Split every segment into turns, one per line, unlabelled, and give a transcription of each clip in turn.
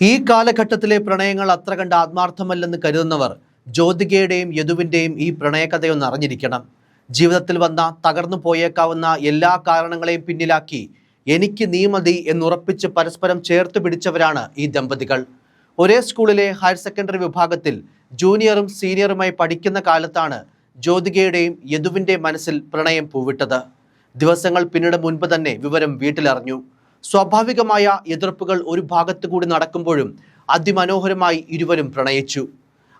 ഈ കാലഘട്ടത്തിലെ പ്രണയങ്ങൾ അത്ര കണ്ട് ആത്മാർത്ഥമല്ലെന്ന് കരുതുന്നവർ ജ്യോതികയുടെയും യദുവിന്റെയും ഈ പ്രണയകഥയൊന്ന് അറിഞ്ഞിരിക്കണം. ജീവിതത്തിൽ വന്ന തകർന്നു പോയേക്കാവുന്ന എല്ലാ കാരണങ്ങളെയും പിന്നിലാക്കി എനിക്ക് നീ മതി എന്നുറപ്പിച്ച് പരസ്പരം ചേർത്ത് പിടിച്ചവരാണ് ഈ ദമ്പതികൾ. ഒരേ സ്കൂളിലെ ഹയർ സെക്കൻഡറി വിഭാഗത്തിൽ ജൂനിയറും സീനിയറുമായി പഠിക്കുന്ന കാലത്താണ് ജ്യോതികയുടെയും യദുവിന്റെ മനസ്സിൽ പ്രണയം പൂവിട്ടത്. ദിവസങ്ങൾ പിന്നീട് മുൻപ് തന്നെ വിവരം വീട്ടിലറിഞ്ഞു. സ്വാഭാവികമായ എതിർപ്പുകൾ ഒരു ഭാഗത്തു കൂടി നടക്കുമ്പോഴും അതിമനോഹരമായി ഇരുവരും പ്രണയിച്ചു.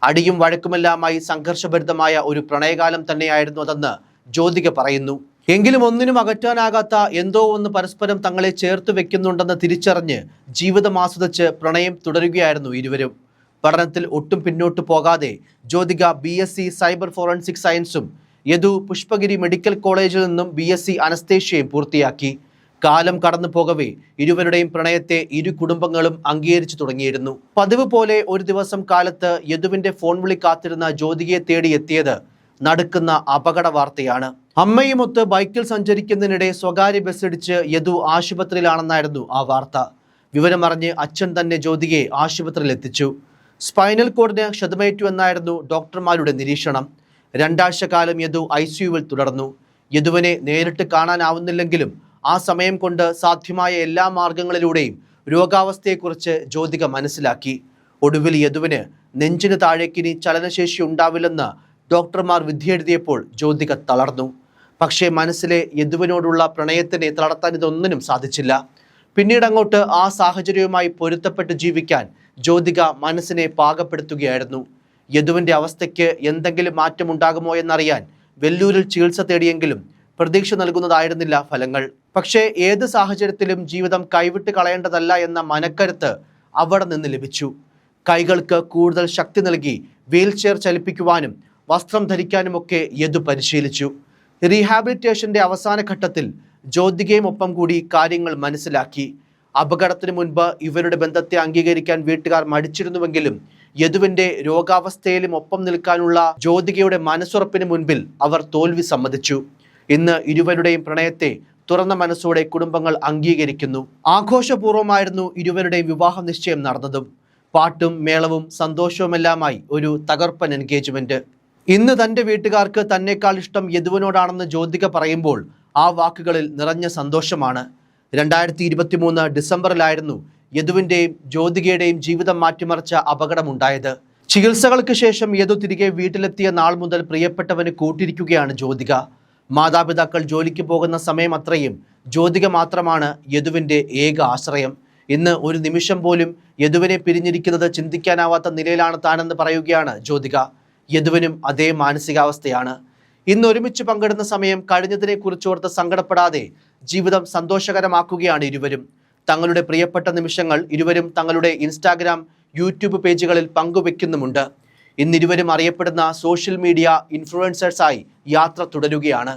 അടിയും വഴക്കുമെല്ലാമായി സംഘർഷഭരിതമായ ഒരു പ്രണയകാലം തന്നെയായിരുന്നു അതെന്ന് ജ്യോതിക പറയുന്നു. എങ്കിലും ഒന്നിനും അകറ്റാനാകാത്ത എന്തോ ഒന്ന് പരസ്പരം തങ്ങളെ ചേർത്ത് വെക്കുന്നുണ്ടെന്ന് തിരിച്ചറിഞ്ഞ് ജീവിതം ആസ്വദിച്ച് പ്രണയം തുടരുകയായിരുന്നു ഇരുവരും. പഠനത്തിൽ ഒട്ടും പിന്നോട്ട് പോകാതെ ജ്യോതിക ബി സൈബർ ഫോറൻസിക് സയൻസും യദു പുഷ്പഗിരി മെഡിക്കൽ കോളേജിൽ നിന്നും ബി എസ് അനസ്തേഷ്യയും പൂർത്തിയാക്കി. കാലം കടന്നു പോകവേ ഇരുവരുടെയും പ്രണയത്തെ ഇരു കുടുംബങ്ങളും അംഗീകരിച്ചു തുടങ്ങിയിരുന്നു. പതിവ് പോലെ ഒരു ദിവസം കാലത്ത് യദുവിന്റെ ഫോൺ വിളി കാത്തിരുന്ന ജ്യോതികയെ തേടി എത്തിയത് നടക്കുന്ന അപകട വാർത്തയാണ്. അമ്മയുമൊത്ത് ബൈക്കിൽ സഞ്ചരിക്കുന്നതിനിടെ സ്വകാര്യ ബസ്സിടിച്ച് യദു ആശുപത്രിയിലാണെന്നായിരുന്നു ആ വാർത്ത. വിവരമറിഞ്ഞ് അച്ഛൻ തന്നെ ജ്യോതികയെ ആശുപത്രിയിൽ എത്തിച്ചു സ്പൈനൽ കോഡിന് ക്ഷതമേറ്റു എന്നായിരുന്നു ഡോക്ടർമാരുടെ നിരീക്ഷണം. രണ്ടാഴ്ച കാലം യദു ഐ സിയുവിൽ തുടർന്നു. യദുവിനെ നേരിട്ട് കാണാനാവുന്നില്ലെങ്കിലും ആ സമയം കൊണ്ട് സാധ്യമായ എല്ലാ മാർഗങ്ങളിലൂടെയും രോഗാവസ്ഥയെക്കുറിച്ച് ജ്യോതിക മനസ്സിലാക്കി. ഒടുവിൽ യദുവിന് നെഞ്ചിന് താഴേക്കിനി ചലനശേഷി ഉണ്ടാവില്ലെന്ന് ഡോക്ടർമാർ വിധിയെഴുതിയപ്പോൾ ജ്യോതിക തളർന്നു. പക്ഷേ മനസ്സിലെ യദുവിനോടുള്ള പ്രണയത്തിനെ തളർത്താൻ ഇതൊന്നിനും സാധിച്ചില്ല. പിന്നീട് അങ്ങോട്ട് ആ സാഹചര്യവുമായി പൊരുത്തപ്പെട്ട് ജീവിക്കാൻ ജ്യോതിക മനസ്സിനെ പാകപ്പെടുത്തുകയായിരുന്നു. യദുവിന്റെ അവസ്ഥയ്ക്ക് എന്തെങ്കിലും മാറ്റമുണ്ടാകുമോ എന്നറിയാൻ വെല്ലൂരിൽ ചികിത്സ തേടിയെങ്കിലും പ്രതീക്ഷ നൽകുന്നതായിരുന്നില്ല ഫലങ്ങൾ. പക്ഷേ ഏത് സാഹചര്യത്തിലും ജീവിതം കൈവിട്ട് കളയേണ്ടതല്ല എന്ന മനക്കരുത്ത് അവിടെ നിന്ന് ലഭിച്ചു. കൈകൾക്ക് കൂടുതൽ ശക്തി നൽകി വീൽ ചെയർ ചലിപ്പിക്കുവാനും വസ്ത്രം ധരിക്കാനുമൊക്കെ യദു പരിശീലിച്ചു. റീഹാബിലിറ്റേഷന്റെ അവസാന ഘട്ടത്തിൽ ജ്യോതികയും ഒപ്പം കൂടി കാര്യങ്ങൾ മനസ്സിലാക്കി. അപകടത്തിന് മുൻപ് ഇവരുടെ ബന്ധത്തെ അംഗീകരിക്കാൻ വീട്ടുകാർ മടിച്ചിരുന്നുവെങ്കിലും യദുവിന്റെ രോഗാവസ്ഥയിലും ഒപ്പം നിൽക്കാനുള്ള ജ്യോതികയുടെ മനസ്സുറപ്പിന് മുൻപിൽ അവർ തോൽവി സമ്മതിച്ചു. ഇന്ന് ഇരുവരുടെയും പ്രണയത്തെ തുറന്ന മനസ്സോടെ കുടുംബങ്ങൾ അംഗീകരിക്കുന്നു. ആഘോഷപൂർവമായിരുന്നു ഇരുവരുടെയും വിവാഹ നിശ്ചയം നടന്നതും. പാട്ടും മേളവും സന്തോഷവുമെല്ലാമായി ഒരു തകർപ്പൻ എൻഗേജ്മെന്റ്. ഇന്ന് തന്റെ വീട്ടുകാർക്ക് തന്നെക്കാൾ ഇഷ്ടം യദുവിനോടാണെന്ന് ജ്യോതിക പറയുമ്പോൾ ആ വാക്കുകളിൽ നിറഞ്ഞ സന്തോഷമാണ്. രണ്ടായിരത്തി ഇരുപത്തി മൂന്ന് ഡിസംബറിലായിരുന്നു യദുവിന്റെയും ജ്യോതികയുടെയും ജീവിതം മാറ്റിമറിച്ച അപകടമുണ്ടായത്. ചികിത്സകൾക്ക് ശേഷം യദു തിരികെ വീട്ടിലെത്തിയ നാൾ മുതൽ പ്രിയപ്പെട്ടവന് കൂട്ടിരിക്കുകയാണ് ജ്യോതിക. മാതാപിതാക്കൾ ജോലിക്ക് പോകുന്ന സമയം അത്രയും ജ്യോതിക മാത്രമാണ് യദുവിന്റെ ഏക ആശ്രയം. ഇന്ന് ഒരു നിമിഷം പോലും യദുവിനെ പിരിഞ്ഞിരിക്കുന്നത് ചിന്തിക്കാനാവാത്ത നിലയിലാണ് താനെന്ന് പറയുകയാണ് ജ്യോതിക. യദുവിനും അതേ മാനസികാവസ്ഥയാണ്. ഇന്ന് ഒരുമിച്ച് പങ്കിടുന്ന സമയം കഴിഞ്ഞതിനെ കുറിച്ചോർത്ത് സങ്കടപ്പെടാതെ ജീവിതം സന്തോഷകരമാക്കുകയാണ് ഇരുവരും. തങ്ങളുടെ പ്രിയപ്പെട്ട നിമിഷങ്ങൾ ഇരുവരും തങ്ങളുടെ ഇൻസ്റ്റാഗ്രാം യൂട്യൂബ് പേജുകളിൽ പങ്കുവെക്കുന്നുമുണ്ട്. ഇന്നിരുവരും അറിയപ്പെടുന്ന സോഷ്യൽ മീഡിയ ഇൻഫ്ലുവൻസേഴ്സായി യാത്ര തുടരുകയാണ്.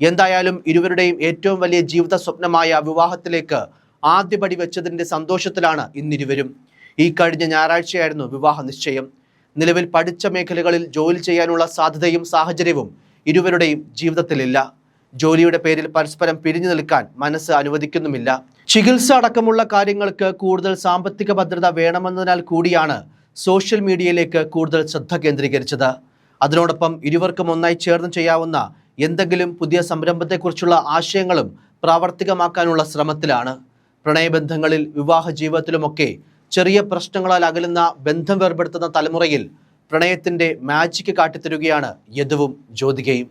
എന്തായാലും ഇരുവരുടെയും ഏറ്റവും വലിയ ജീവിത സ്വപ്നമായ വിവാഹത്തിലേക്ക് ആദ്യപടി വെച്ചതിന്റെ സന്തോഷത്തിലാണ് ഇന്നിരുവരും. ഈ കഴിഞ്ഞ ഞായറാഴ്ചയായിരുന്നു വിവാഹ നിശ്ചയം. നിലവിൽ പഠിച്ച മേഖലകളിൽ ജോലി ചെയ്യാനുള്ള സാധ്യതയും സാഹചര്യവും ഇരുവരുടെയും ജീവിതത്തിലില്ല. ജോലിയുടെ പേരിൽ പരസ്പരം പിരിഞ്ഞു നിൽക്കാൻ മനസ്സ് അനുവദിക്കുന്നുമില്ല. ചികിത്സ അടക്കമുള്ള കാര്യങ്ങൾക്ക് കൂടുതൽ സാമ്പത്തിക ഭദ്രത വേണമെന്നതിനാൽ കൂടിയാണ് സോഷ്യൽ മീഡിയയിലേക്ക് കൂടുതൽ ശ്രദ്ധ കേന്ദ്രീകരിച്ചത്. അതിനോടൊപ്പം ഇരുവർക്കും ഒന്നായി ചേർന്ന് ചെയ്യാവുന്ന എന്തെങ്കിലും പുതിയ സംരംഭത്തെക്കുറിച്ചുള്ള ആശയങ്ങളും പ്രാവർത്തികമാക്കാനുള്ള ശ്രമത്തിലാണ്. പ്രണയബന്ധങ്ങളിൽ വിവാഹ ജീവിതത്തിലുമൊക്കെ ചെറിയ പ്രശ്നങ്ങളാൽ അകലുന്ന ബന്ധം വേർപെടുത്തുന്ന തലമുറയിൽ പ്രണയത്തിന്റെ മാജിക്ക് കാട്ടിത്തരുകയാണ് യദുവും ജ്യോതികയും.